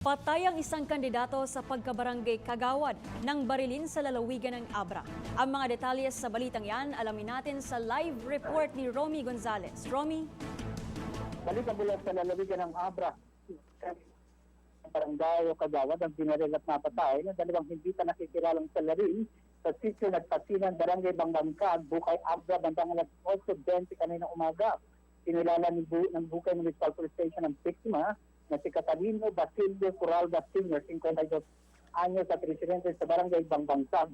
Patay ang isang kandidato sa pagkabarangay Kagawad ng Barilin sa lalawigan ng Abra. Ang mga detalye sa balitang yan, alamin natin sa live report ni Romy Gonzalez. Romy? Balikan mula sa lalawigan ng Abra. Barangay o Kagawad ang binaril at napatay ng dalawang hindi pa nakikilalang salarin sa sitio nagpasinan Barangay Bangbangkag, Bukay Abra, bandang alas 8.20 kanina umaga. Kinilala ni Bu ng Bukay Municipal Police Station ang biktima na si Catalino Basilio Curalda Sr., 52 anyos at residente sa Barangay Bangbangkag.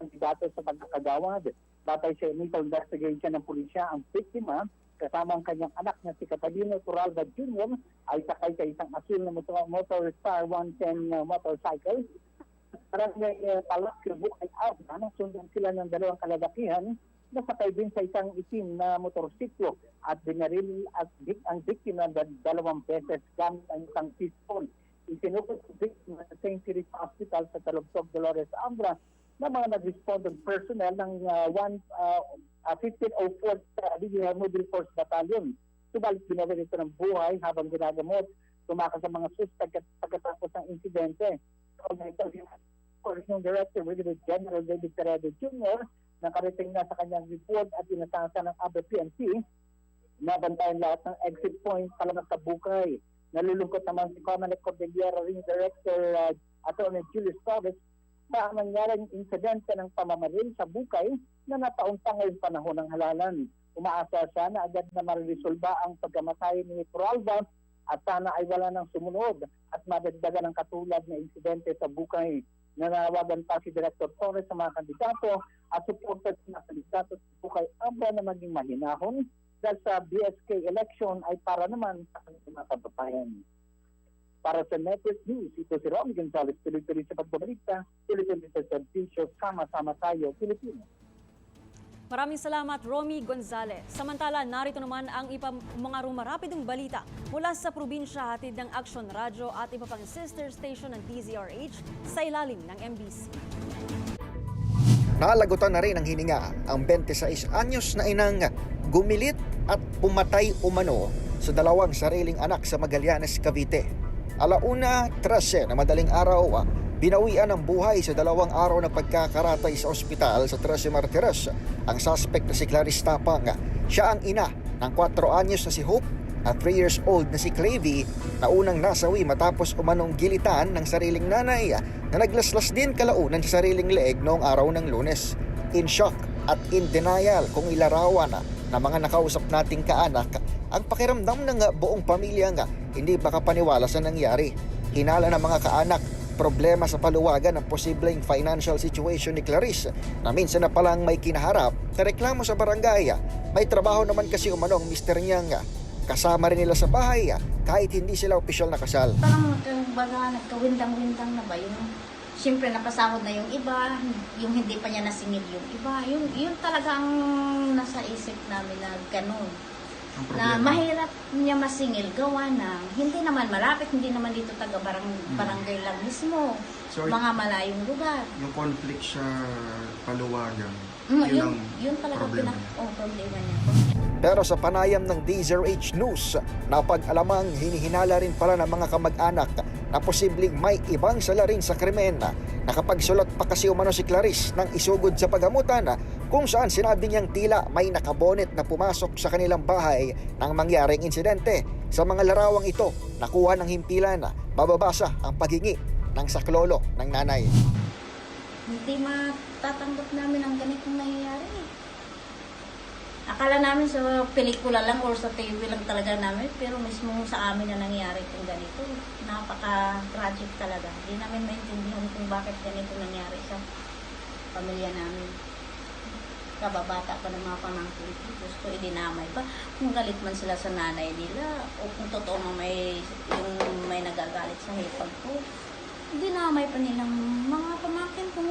Kandidato sa pagkakagawad. Batay sa initial investigation ng pulisya, ang biktima kasama ang kanyang anak na si Catalino Turalba Jr. ay sakay sa isang asul na motor, motor Star 110 uh, motorcycle. Parang may uh, palak bukay Abra, sundan sila ng dalawang kalalakihan na sakay din sa isang itim na motorsiklo at binaril at dik, ang biktima na dalawang beses gamit ang isang pistol. Isinukot ang biktima sa St. Philip Hospital sa Talugtog, Dolores, Abra na mga nag-responded personnel ng uh, one, uh, uh, 1504th uh, Regional Mobile Force Battalion. Subalit binawin ito ng buhay habang ginagamot tumakas sa mga suspect at pagkatapos ng insidente. So, Correctional Director Brigadier General David Terredo Jr. nakarating na sa kanyang report at inatasan ng PNP na bantayan lahat ng exit point palamat sa Bukay. Nalulungkot naman si Comelec Cordillera Ring Director uh, Atty. Julius Torres sa nangyaring insidente ng pamamaril sa Bukay na napaunta ngayong panahon ng halalan. Umaasa siya na agad na mariresolba ang pagkamatay ni Turalba at sana ay wala nang sumunod at madagdagan ng katulad na insidente sa Bukay. Nanawagan pa si Director Torres sa mga kandidato at supported sa mga kandidato sa Bukay Abra na maging mahinahon dahil sa BSK election ay para naman sa mga kababayan. Para sa Network News, ito si Romy Gonzalez, tuloy-tuloy sa pagbabalita, tuloy-tuloy sa servisyo, sama-sama tayo, Pilipino. Maraming salamat, Romy Gonzalez. Samantala, narito naman ang ipa mga rumarapidong balita mula sa probinsya hatid ng Action Radio at iba pang sister station ng DZRH sa ilalim ng MBC. Nalagutan na rin ang hininga ang 26 anyos na inang gumilit at pumatay umano sa dalawang sariling anak sa Magallanes, Cavite. Alauna, 13 na madaling araw, ah, binawian ng buhay sa dalawang araw na pagkakaratay sa ospital sa Trece Martires ang suspect na si Clarice Tapang. Siya ang ina ng 4 anyos na si Hope at 3 years old na si Clavy na unang nasawi matapos umanong gilitan ng sariling nanay na naglaslas din kalaunan sa sariling leeg noong araw ng lunes. In shock at in denial kung ilarawan na mga nakausap nating kaanak ang pakiramdam ng buong pamilya nga hindi makapaniwala sa nangyari. Hinala ng mga kaanak problema sa paluwagan ng posibleng financial situation ni Clarice na minsan na palang may kinaharap na reklamo sa barangay. May trabaho naman kasi umano ang mister niya nga. Kasama rin nila sa bahay kahit hindi sila opisyal na kasal. Parang baga nagkawindang-windang na ba yung Siyempre napasahod na yung iba, yung hindi pa niya nasingil yung iba. Yun, yun talaga ang nasa isip namin na ganun. Na mahirap niya masingil gawa ng hindi naman malapit, hindi naman dito taga barang, barangay lang mismo. So, mga malayong lugar. yung conflict sa paluwagan, Mm, yun, yun, yun talaga problema pinak niya. oh, problema niya. Pero sa panayam ng DZRH News, napag-alamang hinihinala rin pala ng mga kamag-anak na posibleng may ibang salarin sa krimen na nakapagsulat pa kasi umano si Clarice ng isugod sa pagamutan kung saan sinabi niyang tila may nakabonet na pumasok sa kanilang bahay nang mangyaring insidente. Sa mga larawang ito, nakuha ng himpilan mababasa ang paghingi ng saklolo ng nanay. Hindi matatanggap namin ang ganitong nangyayari. Akala namin sa pelikula lang or sa TV lang talaga namin, pero mismo sa amin na nangyari itong ganito. Napaka-tragic talaga. Hindi namin maintindihan kung bakit ganito nangyari sa pamilya namin. Kababata pa ng mga pamangkin ko. Gusto ko idinamay pa. Kung galit man sila sa nanay nila, o kung totoo na may, yung may nagagalit sa hipag ko, dinamay pa nilang mga pamangkin kung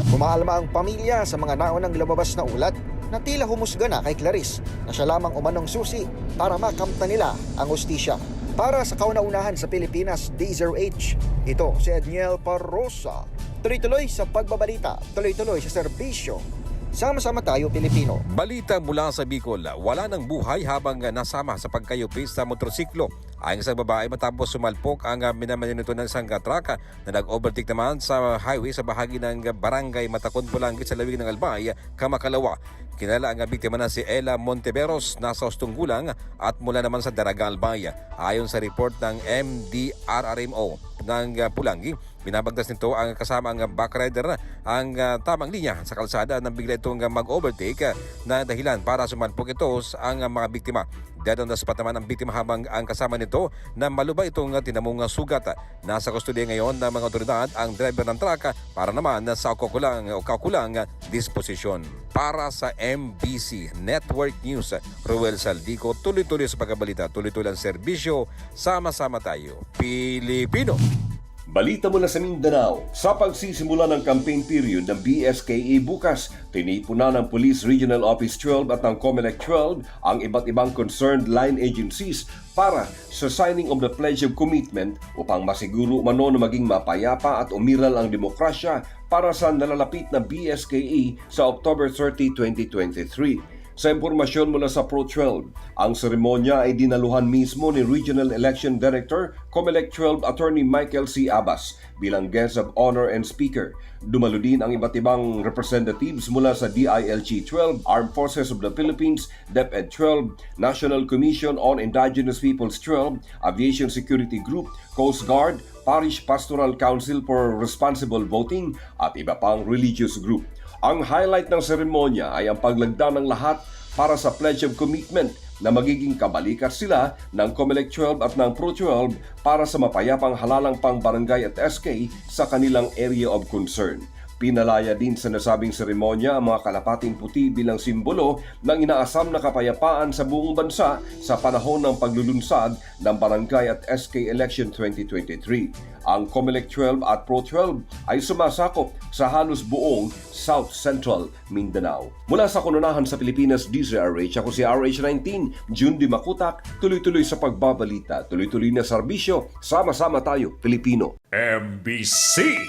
walang kamanguhan. Umaalma ang pamilya sa mga naunang lumabas na ulat na tila humusga na kay Clarice na siya lamang umanong susi para makamta nila ang ustisya. Para sa kauna-unahan sa Pilipinas, DZRH, ito si Edniel Parrosa. Tuloy-tuloy sa pagbabalita, tuloy-tuloy sa serbisyo. Sama-sama tayo Pilipino. Balita mula sa Bicol, wala ng buhay habang nasama sa pagkayupi sa motorsiklo. Ayon sa babae matapos sumalpok ang minaman nito ng isang truck na nag-overtake naman sa highway sa bahagi ng barangay Matakon, Pulanggit sa lawig ng Albay, Kamakalawa. Kinala ang biktima na si Ella Monteveros nasa hustong gulang at mula naman sa Daraga Albay. Ayon sa report ng MDRRMO ng Pulangi, binabagtas nito ang kasama ang backrider ang ah, tamang linya sa kalsada nang bigla itong ah, mag-overtake ah, na dahilan para sumalpok ito ang mga biktima. Dead on the spot naman ang biktima habang ang kasama nito na malubay itong tinamong sugat. Nasa kustudiya ngayon ng mga otoridad ang driver ng truck para naman sa kukulang o kakulang disposisyon. Para sa MBC Network News, Ruel Saldico, tuloy-tuloy sa pagkabalita, tuloy-tuloy ang serbisyo, sama-sama tayo. Pilipino! Balita mula sa Mindanao, sa pagsisimula ng campaign period ng BSKA bukas, tinipunan ng Police Regional Office 12 at ng COMELEC 12 ang iba't ibang concerned line agencies para sa signing of the Pledge of Commitment upang masiguro umano na maging mapayapa at umiral ang demokrasya para sa nalalapit na BSKA sa October 30, 2023. Sa impormasyon mula sa Pro 12, ang seremonya ay dinaluhan mismo ni Regional Election Director COMELEC 12 Attorney Michael C. Abbas bilang guest of honor and speaker. Dumalo din ang iba't ibang representatives mula sa DILG 12, Armed Forces of the Philippines, DepEd 12, National Commission on Indigenous Peoples 12, Aviation Security Group, Coast Guard, Parish Pastoral Council for Responsible Voting at iba pang religious group. Ang highlight ng seremonya ay ang paglagda ng lahat para sa Pledge of Commitment na magiging kabalikat sila ng COMELEC 12 at ng Pro 12 para sa mapayapang halalang pang barangay at SK sa kanilang area of concern. Pinalaya din sa nasabing seremonya ang mga kalapating puti bilang simbolo ng inaasam na kapayapaan sa buong bansa sa panahon ng paglulunsad ng barangay at SK Election 2023. Ang COMELEC 12 at Pro 12 ay sumasakop sa halos buong South Central Mindanao. Mula sa kununahan sa Pilipinas, DZRH, ako si RH19, June Di Makutak, tuloy-tuloy sa pagbabalita, tuloy-tuloy na serbisyo, sama-sama tayo, Pilipino. MBC